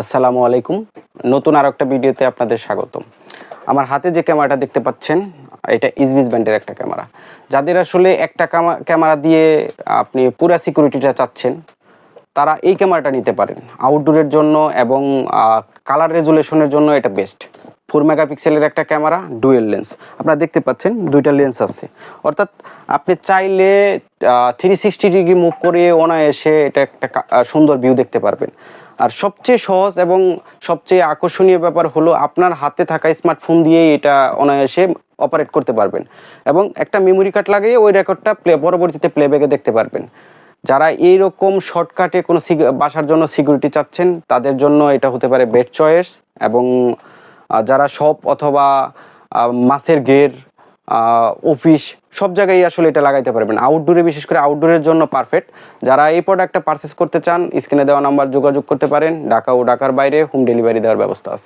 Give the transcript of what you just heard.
আসসালামু আলাইকুম। নতুন আর একটা ভিডিওতে আপনাদের স্বাগতম। আমার হাতে যে ক্যামেরাটা দেখতে পাচ্ছেন, এটা ইসবিস ব্যান্ডের একটা ক্যামেরা। যাদের আসলে একটা ক্যামেরা দিয়ে আপনি পুরা সিকিউরিটিটা চাচ্ছেন, তারা এই ক্যামেরাটা নিতে পারেন। আউটডোরের জন্য এবং কালার রেজুলেশনের জন্য এটা বেস্ট ফোর মেগাপিক্সেলের একটা ক্যামেরা, ডুয়েল লেন্স। আপনারা দেখতে পাচ্ছেন দুইটা লেন্স আছে। অর্থাৎ আপনি চাইলে থ্রি সিক্সটি ডিগ্রি মুভ করে অনায়াসে এটা একটা সুন্দর ভিউ দেখতে পারবেন। আর সবচেয়ে সহজ এবং সবচেয়ে আকর্ষণীয় ব্যাপার হলো আপনার হাতে থাকা স্মার্টফোন দিয়েই এটা অনায়াসে অপারেট করতে পারবেন। এবং একটা মেমোরি কার্ড লাগিয়ে ওই রেকর্ডটা প্লে পরবর্তীতে প্লেব্যাকে দেখতে পারবেন। যারা এইরকম শর্টকাটে কোনো বাসার জন্য সিকিউরিটি চাচ্ছেন, তাদের জন্য এটা হতে পারে বেড চয়েস এবং যারা শপ অথবা মাছের গের অফিস সব জায়গায় আসলে এটা লাগাইতে পারবেন। আউটডোরে বিশেষ করে আউটডোরের জন্য পারফেক্ট যারা এই প্রোডাক্টটা পারচেস করতে চান স্ক্রিনে দেওয়া নাম্বার যোগাযোগ করতে পারেন। ঢাকা ও ঢাকার বাইরে হোম ডেলিভারি দেওয়ার ব্যবস্থা আছে।